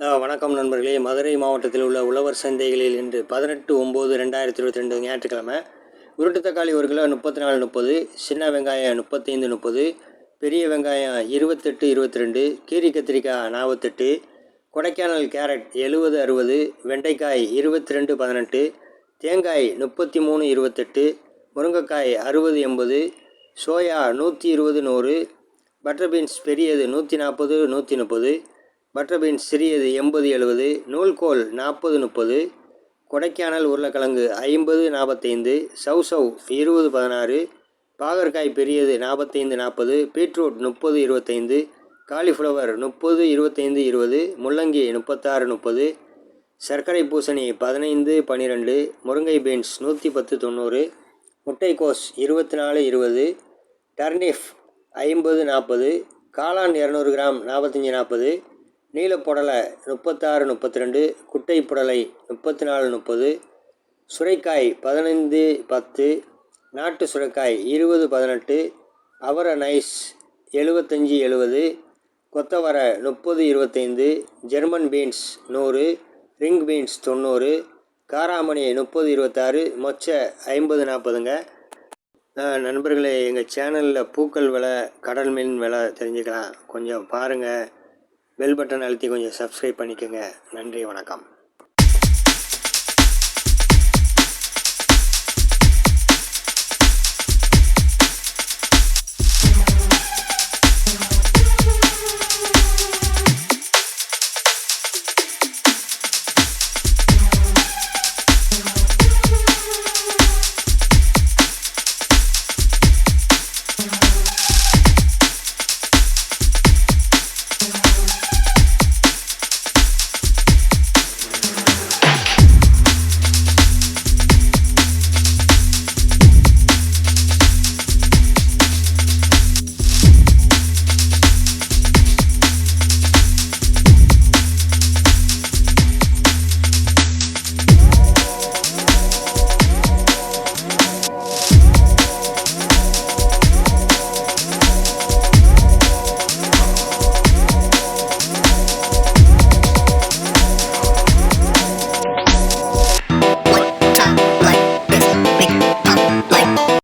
வணக்கம் நண்பர்களே. மதுரை மாவட்டத்தில் உள்ள உழவர் சந்தைகளில் இன்று பதினெட்டு ஒம்பது ரெண்டாயிரத்தி இருபத்தி ரெண்டு ஞாயிற்றுக்கிழமை. உருட்டு தக்காளி ஒரு கிலோ முப்பத்தி நாலு முப்பது சின்ன வெங்காயம் முப்பத்தைந்து முப்பது பெரிய வெங்காயம் இருபத்தெட்டு இருபத்தி ரெண்டு கீரி கத்திரிக்காய் நாற்பத்தெட்டு கொடைக்கானல் கேரட் எழுபது அறுபது வெண்டைக்காய் இருபத்தி ரெண்டு பதினெட்டு தேங்காய் முப்பத்தி மூணு இருபத்தெட்டு முருங்கைக்காய் அறுபது எண்பது சோயா நூற்றி இருபது நூறு பட்டர் பீன்ஸ் பெரியது நூற்றி நாற்பது நூற்றி முப்பது பட்டர் பீன்ஸ் சிறியது எண்பது எழுபது நூல்கோல் நாற்பது முப்பது கொடைக்கானல் உருளைக்கிழங்கு ஐம்பது நாற்பத்தைந்து சவ் சவ் இருபது பதினாறு பாகற்காய் பெரியது நாற்பத்தைந்து நாற்பது பீட்ரூட் முப்பது இருபத்தைந்து காலிஃப்ளவர் முப்பது இருபத்தைந்து இருபது முள்ளங்கி முப்பத்தாறு முப்பது சர்க்கரை பூசணி பதினைந்து பன்னிரெண்டு முருங்கை பீன்ஸ் நூற்றி பத்து தொண்ணூறு முட்டைக்கோஸ் இருபத்தி நாலு இருபது டர்னிஃப் ஐம்பது நாற்பது காளான் இரநூறு கிராம் நாற்பத்தஞ்சி நாற்பது நீலப்புடலை முப்பத்தாறு முப்பத்தி ரெண்டு குட்டை புடலை முப்பத்தி நாலு முப்பது. சுரைக்காய் பதினைந்து பத்து. நாட்டு சுரைக்காய் இருபது பதினெட்டு. அவர நைஸ் எழுபத்தஞ்சி எழுபது. கொத்தவரை முப்பது இருபத்தைந்து. ஜெர்மன் பீன்ஸ் நூறு. ரிங் பீன்ஸ் தொண்ணூறு. காராமணி முப்பது இருபத்தாறு. மொச்சை ஐம்பது நாற்பதுங்க. நண்பர்களே எங்கள் சேனலில் பூக்கள் விலை கடல் மீன் விலை தெரிஞ்சுக்கலாம். கொஞ்சம் பாருங்கள் பெல் பட்டன் அழுத்தி கொஞ்சம் சப்ஸ்கிரைப் பண்ணிக்கோங்க. நன்றி வணக்கம்.